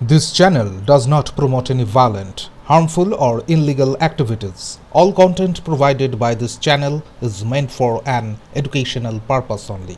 This channel does not promote any violent, harmful, or illegal activities. All content provided by this channel is meant for an educational purpose only.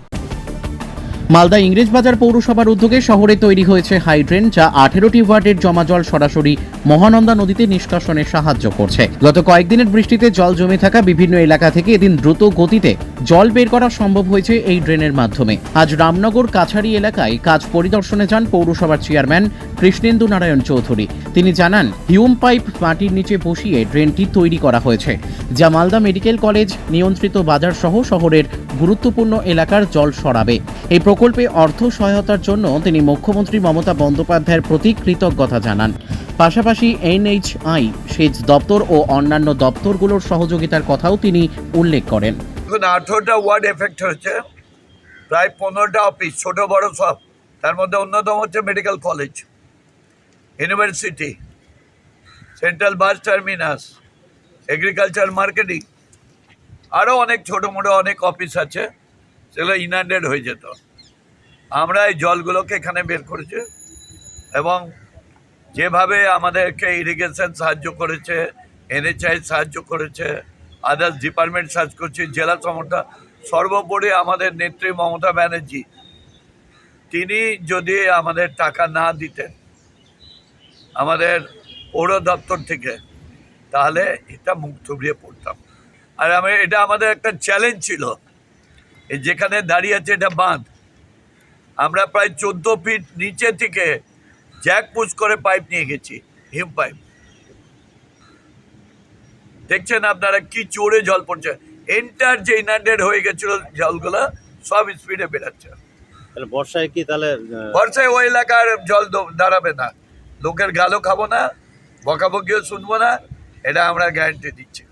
Malda Englishbazar পৌরসভার উদ্যোগে শহরে তৈরি হয়েছে hydrant যা আঠেরোটি ওয়ার্ডের জমা জল সরাসরি মহানন্দা নদীতে নিষ্কাশনে সাহায্য করছে গত কয়েকদিনের বৃষ্টিতে জল জমে থাকা বিভিন্ন এলাকা থেকে এদিন দ্রুত গতিতে জল বের করা সম্ভব হয়েছে এই ড্রেনের মাধ্যমে। আজ রামনগর কাছারি এলাকায় কাজ পরিদর্শনে যান পৌরসভার চেয়ারম্যান কৃষ্ণেন্দু নারায়ণ চৌধুরী। তিনি জানান, হিউম পাইপ মাটির নিচে বসিয়ে ড্রেনটি তৈরি করা হয়েছে। যা মালদা মেডিকেল কলেজ, নিয়ন্ত্রিত বাজার সহ শহরের গুরুত্বপূর্ণ এলাকার জল সরাবে। এই প্রকল্পে অর্থ সহায়তার জন্য তিনি মুখ্যমন্ত্রী মমতা বন্দ্যোপাধ্যায়ের প্রতি কৃতজ্ঞতা জানান। পাশাপাশি এনএইচআই, সেচ দপ্তর ও অন্যান্য দপ্তরগুলোর সহযোগিতার কথাও তিনি উল্লেখ করেন। এখন আঠেরোটা ওয়ার্ড এফেক্ট হয়েছে। প্রায় পনেরোটা অফিস ছোটো, বড় সব। তার মধ্যে অন্যতম হচ্ছে medical college university central bus terminus agriculture marketing আরও অনেক ছোটো, মোটো অনেক অফিস আছে, সেগুলো ইনান্ডেড হয়ে যেত। আমরা এই জলগুলোকে এখানে বের করেছি এবং যেভাবে আমাদেরকে ইরিগেশন সাহায্য করেছে এনএচআই সাহায্য করেছে আদার্স ডিপার্টমেন্ট সার্চ করছে, জেলা সমর্থা, সর্বোপরি আমাদের নেত্রী মমতা ব্যানার্জি, তিনি যদি আমাদের টাকা না দিতেন, আমাদের পৌর দপ্তর থেকে, তাহলে এটা মুখ থুবড়িয়ে পড়তাম। আর আমি, এটা আমাদের একটা চ্যালেঞ্জ ছিল যেখানে দাঁড়িয়ে আছে এটা বাঁধ। আমরা প্রায় চোদ্দ ফিট নিচে থেকে জ্যাক পুশ করে পাইপ নিয়ে গেছি হিম পাইপ দেখছেন আপনারা কি জোরে জল পড়ছে? এন্টার যে ইনান্ডেড হয়ে গেছিল জলগুলো সব স্পিডে বেরাচ্ছে। তাহলে বর্ষায় কি তাহলে বর্ষায় ওই এলাকার জল দাঁড়াবে না। লোকের গালও খাব না বকাবকিও শুনব না এটা আমরা গ্যারান্টি দিচ্ছি।